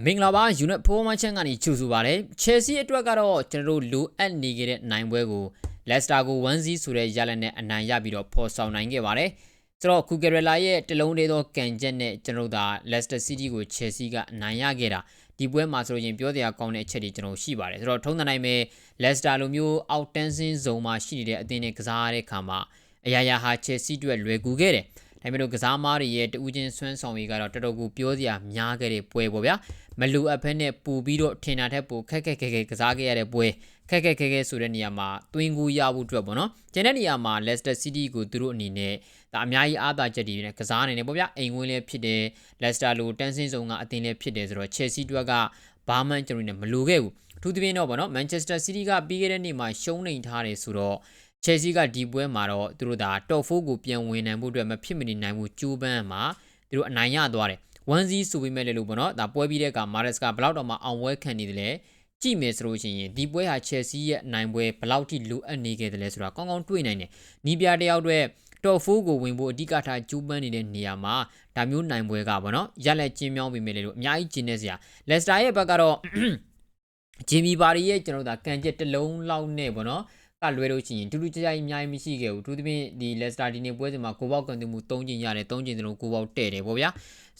မင်္ဂလာပါ unit 4မှချန်ကနေကြိုဆိုပါရစေ Chelsea အတွက်ကတော့ကျွန်တော်တို့လိုအပ်နေခဲ့တဲ့နိုင်ပွဲကို Leicester ကို1-0ဆိုတဲ့ရလဒ်နဲ့အနိုင်ရပြီးတော့ဖော်ဆောင်နိုင်ခဲ့ပါတယ်ဆိုတော့ Cucurella ရဲ့တလုံးသေးသောကန်ချက်နဲ့ကျွန်တော်တို့ဒါ Leicester City ကို Chelsea ကအနိုင်ရခဲ့တာဒီပွဲမှာဆိုရင်ပြောစရာကောင်းတဲ့အချက်တွေကျွန်တော်ရှိပါတယ်ဆိုတော့ထုံးတဲ့နိုင်ပဲ Leicester လိုမျိုးအောက်တန်းစင်းဇုံမှာရှိနေတဲ့အသင်းနဲ့ကစားရတဲ့ခါမှာအရာရာဟာ Chelsea အတွက်လွယ်ကူခဲ့တယ် ဒါပေမဲ့လို့ကစားမားတွေရဲ့တူးချင်းဆွမ်းဆောင်ရေးကတော့တော်တော်ကိုပြောစရာများခဲ့တဲ့ပွဲပေါ့ဗျာမလူအပ်ဖက်နဲ့ပူပြီးတော့ထင်တာထက်ပိုခက်ခက်ခဲခဲကစားခဲ့ရတဲ့ပွဲခက်ခက်ခဲခဲဆိုတဲ့နေရာမှာတွင်းကူရဖို့အတွက်ပေါ့နော်ကျန်တဲ့နေရာမှာ Leicester City ကိုသူတို့အနေနဲ့ဒါအများကြီးအားသာချက်တွေနဲ့ကစားနေတယ်ပေါ့ဗျာအိမ်ဝင်လည်းဖြစ်တယ် Leicester လိုတန်းစင်းဆောင်ကအသင်းလည်းဖြစ်တယ်ဆိုတော့ Chelsea တို့ကဘာမှကျွန်တော်တို့နဲ့မလိုခဲ့ဘူးအထူးသဖြင့်တော့ဗောနော် Manchester City ကပြီးခဲ့တဲ့နေ့မှာရှုံးနေထားတယ်ဆိုတော့ Chelsea ကဒီပွဲမှာတော့သူတို့ဒါ Top 4ကိုပြန်ဝင်နိုင်ဖို့အတွက်မဖြစ်မနေနိုင်ဘူးကြိုးပမ်းမှာသူတို့အနိုင်ရသွားတယ်1-0ဆိုပေမဲ့လည်းလို့ပေါ့နော်ဒါပွဲပြီးတဲ့အခါ Mares ကဘလောက်တော့မှအောင်ပွဲခံနေတယ်လဲကြည့်မယ်ဆိုလို့ရှိရင်ဒီပွဲဟာ Chelsea ရဲ့အနိုင်ပွဲဘလောက်ထိလိုအပ်နေခဲ့တယ်လဲဆိုတာကောင်းကောင်းတွေ့နိုင်တယ်နီးပြတယောက်အတွက် Top 4ကိုဝင်ဖို့အဓိကထားကြိုးပမ်းနေတဲ့နေရာမှာဒါမျိုးနိုင်ပွဲကပေါ့နော်ရက်လက်ကျင်းမြောင်းပြီးမယ်လေလို့အများကြီးကျင်းနေစရာ Leicester ရဲ့ဘက်ကတော့ဂျင်မီဘာရီရဲ့ကျွန်တော်တို့ဒါကန်ချက်တစ်လုံးလောက်နဲ့ပေါ့နော် ကလွဲလို့ရှိရင်တူတူကြကြကြီးအများကြီးမရှိခဲ့ဘူးသူသဖြင့်ဒီ Leicester ဒီနေ့ပွဲစဉ်မှာကိုပေါက်ကန်တူမှု၃ချိန်ရတယ်၃ချိန်စလုံးကိုပေါက်တဲ့တယ်ပေါ့ဗျာ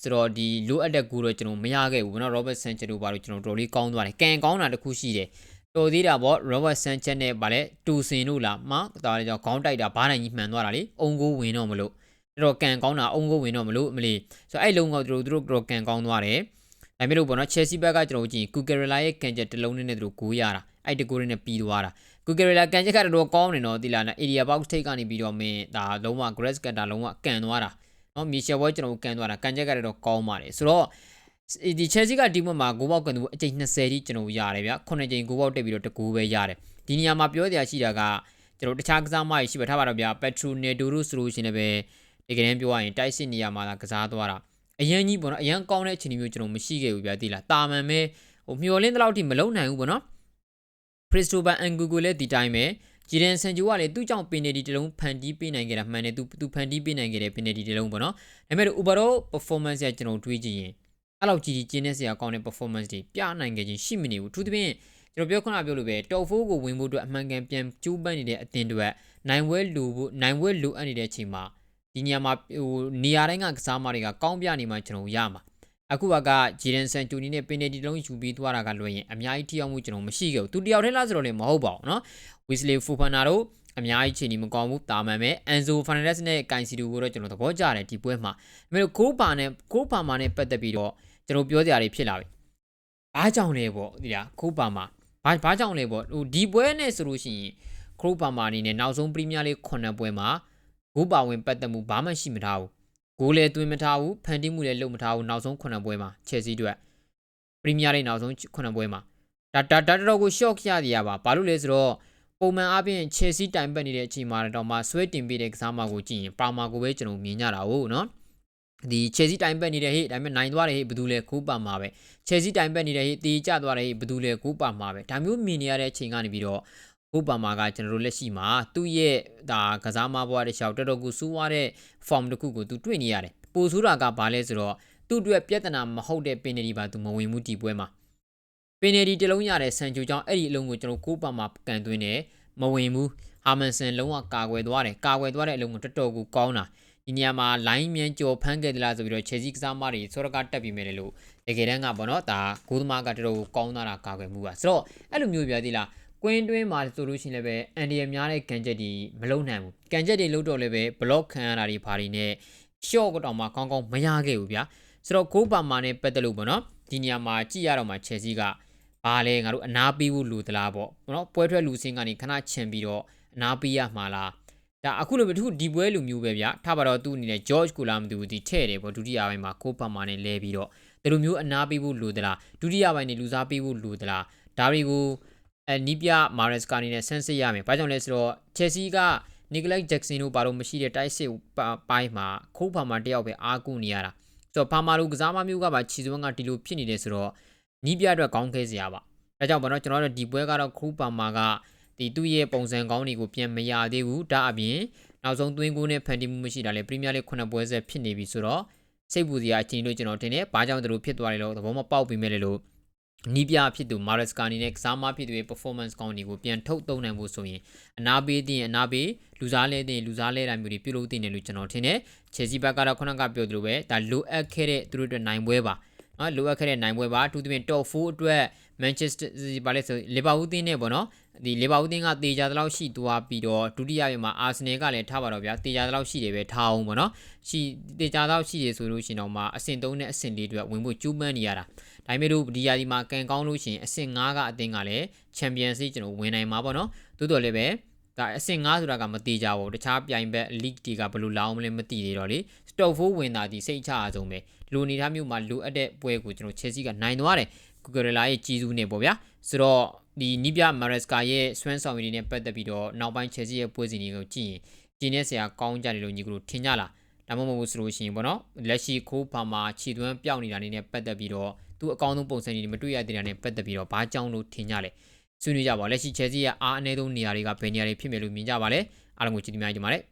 ဆိုတော့ဒီလိုအပ်တဲ့ကူတော့ကျွန်တော်မရခဲ့ဘူးเนาะ Robert Sanchez တို့ဘာလို့ကျွန်တော်တော်လေးကောင်းသွားတယ်ကန်ကောင်းတာတခုရှိတယ်တော်သေးတာပေါ့ Robert Sanchez နဲ့ဗာလဲတူစင်တို့လားမဒါလည်းကြောင့်ခေါင်းတိုက်တာဘားနိုင်ကြီးမှန်သွားတာလေအုံကိုဝင်တော့မလို့တော်တော်ကန်ကောင်းတာအုံကိုဝင်တော့မလို့အမလီဆိုတော့အဲ့လုံးကသူတို့သူတို့တော်ကန်ကောင်းသွားတယ်ဒါမျိုးလို့ပေါ့နော် Chelsea ဘက်ကကျွန်တော်ကြည့် Cucurella ရဲ့ကန်ချက်တစ်လုံးနဲ့သူတို့ဂိုးရတာအဲ့တကူရင်းနဲ့ပြီးသွားတာ Cucurella ကန်ချက်ကတော့ကောင်းနေတော့ဒီလားနော် area box take ကနေပြီးတော့မင်းဒါလုံးဝ grass cutter လုံးဝကန်သွားတာနော် Michel Boy ကျွန်တော်ကန်သွားတာကန်ချက်ကတော့ကောင်းပါတယ်ဆိုတော့ဒီ Chelsea ကဒီမှာမှာဂိုးပေါက်ကန်သူအကျိန်20တိကျွန်တော်ရတယ်ဗျာ9ကျိန်ဂိုးပေါက်တက်ပြီးတော့တကူပဲရတယ်ဒီနေရာမှာပြောတရားရှိတာကကျွန်တော်တခြားကစားမကြီးရှိပါထားပါတော့ဗျာ Petro Neto တို့ဆိုလို့ရှိရင်လည်းတကယ်တမ်းပြောရရင်တိုက်စစ်နေရာမှာကစားသွားတာအရန်ကြီးပေါ့နော်အရန်ကောင်းတဲ့အခြေအနေမျိုးကျွန်တော်မရှိခဲ့ဘူးဗျာသိလားတာမန်ပဲဟိုမျောလင်းတဲ့လောက်ထိမလုံနိုင်ဘူးပေါ့နော် ခရစ္စတိုဘန်အန်ဂူကိုလည်းဒီတိုင်းပဲဂျီဒန်ဆန်ဂျိုကလည်းသူ့ကြောင့်ပင်နယ်ဒီတလုံးဖန်တီးပေးနိုင်ခဲ့တာမှန်တယ်သူသူဖန်တီးပေးနိုင်ခဲ့တဲ့ပင်နယ်ဒီတလုံးပေါ့နော်ဒါပေမဲ့ overall performance ကကျွန်တော်တွေးကြည့်ရင်အဲ့လောက်ကြီးကြီးကျင်းနေစရာကောင်းတဲ့ performance တွေပြနိုင်ခဲ့ခြင်းရှိမနေဘူးသူသဖြင့်ကျွန်တော်ပြောခုနပြောလို့ပဲ top 4ကိုဝင်ဖို့အတွက်အမှန်ကန်ပြန်ကြိုးပမ်းနေတဲ့အသင်းတွေနိုင်ဝဲလူဖို့နိုင်ဝဲလူအပ်နေတဲ့အချိန်မှာဒီညမှာဟိုနေရာတိုင်းကကစားမတွေကကောင်းပြနေမှကျွန်တော်ရမှာ အခုကဂျီဒန်ဆန်ဂျူနီနဲ့ပင်နယ်ဒီလုံးယူပြီးသွားတာကလွှဲရင်အများကြီးထိရောက်မှုကျွန်တော်မရှိခဲ့ဘူးသူတယောက်တည်းလားဆိုတော့လည်းမဟုတ်ပါဘူးเนาะဝီစလီဖူဖန်နာတို့အများကြီးချိန်နေမကောင်းဘူးတာမှန်ပဲအန်ဇိုဖာနက်ဒက်စ်နဲ့ကိုင်စီတူကိုတော့ကျွန်တော်သဘောကျတယ်ဒီပွဲမှာဒါပေမဲ့ကိုပါနဲ့ကိုပါမာနဲ့ပတ်သက်ပြီးတော့ကျွန်တော်ပြောစရာတွေဖြစ်လာပြီအားကြောင့်လဲပေါ့ဒီလားကိုပါမာဘာဘာကြောင့်လဲပေါ့ဟိုဒီပွဲနဲ့ဆိုလို့ရှိရင်ခရိုပါမာအနေနဲ့နောက်ဆုံးပရီးမီးယားလိ9ပွဲမှာဂိုးပါဝင်ပတ်သက်မှုဘာမှရှိမထားဘူး ဂိုးလည်းသွင်းမထားဘူးဖန်တီးမှုလည်းလုပ်မထားဘူးနောက်ဆုံး9ပွဲမှာချယ်ဆီအတွက်ပရီးမီးယားလိနောက်ဆုံး9ပွဲမှာဒါဒါဒါတော်ကို shock ရရပါဘာလို့လဲဆိုတော့ပုံမှန်အားဖြင့် Chelsea တိုင်ပတ်နေတဲ့အချိန်မှာတော့မှဆွဲတင်ပေးတဲ့ကစားမကိုကြည့်ရင်ပါမာကိုပဲကျွန်တော်မြင်ကြတာဟုတ်နော်ဒီ Chelsea တိုင်ပတ်နေတဲ့ဟေ့ဒါပေမဲ့နိုင်သွားတယ်ဟေ့ဘယ်သူလဲကိုပါမှာပဲ Chelsea တိုင်ပတ်နေတဲ့ဟေ့တီးကျသွားတယ်ဟေ့ဘယ်သူလဲကိုပါမှာပဲဒါမျိုးမြင်နေရတဲ့အချိန်ကနေပြီးတော့ ကိုပါမာကကျွန်တော်တို့လက်ရှိမှာသူ့ရဲ့ဒါကစားမဘွားတစ်လျှောက်တော်တော်ကိုစူးွားတဲ့ form တစ်ခုကိုသူတွေ့နေရတယ်ပိုဆိုးတာကဘာလဲဆိုတော့သူ့အတွက်ပြဿနာမဟုတ်တဲ့ပင်နယ်ဒီပါသူမဝင်ဘူးဒီပွဲမှာပင်နယ်ဒီတလုံးရတဲ့ဆန်ဂျူကြောင့်အဲ့ဒီအလုံးကိုကျွန်တော်ကိုပါမာကန်သွင်းတယ်မဝင်ဘူးဟာမန်ဆန်လုံးဝကာကွယ်သွားတယ်ကာကွယ်သွားတဲ့အလုံးကိုတော်တော်ကိုကောင်းတာဒီနေရာမှာ line မြန်ကြော်ဖမ်းခဲ့သလားဆိုပြီးတော့ Chelsea ကစားမတွေစောရကတက်ပြီးမယ်လေလို့တကယ်တမ်းကပေါ့နော်ဒါဂိုးသမားကတော်တော်ကိုကောင်းတာကာကွယ်မှုပါဆိုတော့အဲ့လိုမျိုးပြသေးလား ကွင်းတွင်းမှာဆိုလို့ရှိရင်လည်းပဲအန်ဒီရများတဲ့ကန်ချက်တွေမလုံနိုင်ဘူးကန်ချက်တွေလုံတော့လည်းပဲ block ခံရတာတွေဘာတွေနဲ့ short ကတော့မှကောင်းကောင်းမရခဲ့ဘူးဗျာဆိုတော့ကိုပါမာနဲ့ပတ်သက်လို့ပေါ့နော်ဒီနေရာမှာကြည့်ရတော့မှ Chelsea ကဘာလဲငါတို့အနာပေးဖို့လိုသလားပေါ့နော်ပွဲထွက်လူစင်းကနေခဏချင်ပြီးတော့အနာပေးရမှာလားဒါအခုလိုပဲသူဒီပွဲလူမျိုးပဲဗျာထားပါတော့သူ့အနေနဲ့ George ကိုလာမသိဘူးဒီထဲ့တယ်ပေါ့ဒုတိယပိုင်းမှာကိုပါမာနဲ့လဲပြီးတော့ဒီလိုမျိုးအနာပေးဖို့လိုသလားဒုတိယပိုင်းနဲ့လူစားပေးဖို့လိုသလားဒါတွေကို အဲနီးပြမာရက်စကာနေနဲ့ဆန်းစစ်ရမယ်ဘာကြောင့်လဲဆိုတော့ Chelsea ကနီကလိုက်ဂျက်ဆင်တို့ဘာလို့မရှိတဲ့တိုက်စစ်ပိုင်းမှာခိုးဖာမာတယောက်ပဲအားကိုးနေရတာဆိုတော့ဖာမာလိုကစားမမျိုးကပါခြေစွမ်းကဒီလိုဖြစ်နေတယ်ဆိုတော့နီးပြအတွက်ကောင်းခဲစရာပါဒါကြောင့်ဘာလို့ကျွန်တော်တို့ဒီပွဲကတော့ခိုးဖာမာကဒီသူ့ရဲ့ပုံစံကောင်းတွေကိုပြန်မရသေးဘူးဒါအပြင်နောက်ဆုံးသွင်းကိုနဲ့ဖန်တီးမှုမရှိတာလေပရီးမီးယားလိခုနှစ်ပွဲဆက်ဖြစ်နေပြီဆိုတော့စိတ်ပူစရာအခြေအနေလို့ကျွန်တော်ထင်တယ်။ဘာကြောင့်သူတို့ဖြစ်သွားတယ်လို့သဘောမပေါက်ပြီးမဲ့လေလို့ နီးပြဖြစ်သူ Maresca အနေနဲ့ကစားမဖြစ်သူရဲ့ performance ကောင်းတွေကိုပြန်ထုတ်သုံးနိုင်ဖို့ဆိုရင်အနာပေးတဲ့ရင်အနာပေးလူစားလဲတဲ့ရင်လူစားလဲတာမျိုးတွေပြုလုပ်တင်တယ်လို့ကျွန်တော်ထင်တယ်။ Chelsea ဘက်ကတော့ခုနကပြောသလိုပဲဒါလိုအပ်ခဲ့တဲ့သူတို့အတွက်နိုင်ပွဲပါ။နော်လိုအပ်ခဲ့တဲ့နိုင်ပွဲပါအထူးသဖြင့် top 4အတွက် Manchester ဘာလဲဆိုလီဗာပူးတင်းနဲ့ပေါ့နော် ဒီလီဗာပူးတင်းကတေချာတလောက်ရှိသွားပြီးတော့ဒုတိယရက်မှာအာဆင်နယ်ကလည်းထားပါတော့ဗျာတေချာတလောက်ရှိတယ်ပဲထားအောင်ပေါ့နော်ရှိတေချာတလောက်ရှိတယ်ဆိုလို့ရှိရင်တော့မှအဆင့်3နဲ့အဆင့်4အတွက်ဝင်ဖို့ကြိုးပမ်းနေရတာဒါပေမဲ့လို့ဒီယာဒီမှာကန်ကောင်းလို့ရှိရင်အဆင့်5ကအသင်းကလည်းချန်ပီယံစီကျွန်တော်ဝင်နိုင်မှာပေါ့နော်တိုးတော်လည်းပဲဒါအဆင့်5ဆိုတာကမတိကြဘူးတခြားပြိုင်ဘက် league တွေကဘယ်လိုလာအောင်မလဲမသိသေးတော့လေ stock 4ဝင်တာဒီစိတ်ချအဆုံးပဲလူအနေထားမျိုးမှာလိုအပ်တဲ့ပွဲကိုကျွန်တော် Chelsea ကနိုင်သွားတယ်ကူဂရလာရဲ့ကြီးစုနေပေါ့ဗျာဆိုတော့ ဒီနီးပြမာရက်စကာရဲ့ဆွမ်းဆောင်ရည်တွေနဲ့ပတ်သက်ပြီးတော့နောက်ပိုင်း Chelsea ရဲ့ပွဲစဉ်တွေကိုကြည့်ရင်ကျင်းနေစရာကောင်းကြတယ်လို့ညီကတို့ထင်ကြလားဒါမှမဟုတ်ဆိုလို့ရှိရင်ပေါ့နော်လက်ရှိခိုးဖာမှာခြေသွမ်းပြောက်နေတာနေနဲ့ပတ်သက်ပြီးတော့သူအကောင်းဆုံးပုံစံတွေမတွေ့ရသေးတာနဲ့ပတ်သက်ပြီးတော့ဘာကြောင့်လို့ထင်ကြလဲဆွေးနွေးကြပါလက်ရှိ Chelsea ရဲ့အားအနည်းဆုံးနေရာတွေကဘယ်နေရာတွေဖြစ်မယ်လို့မြင်ကြပါလဲအားလုံးကိုကြည့်တင်ပြကြပါမယ်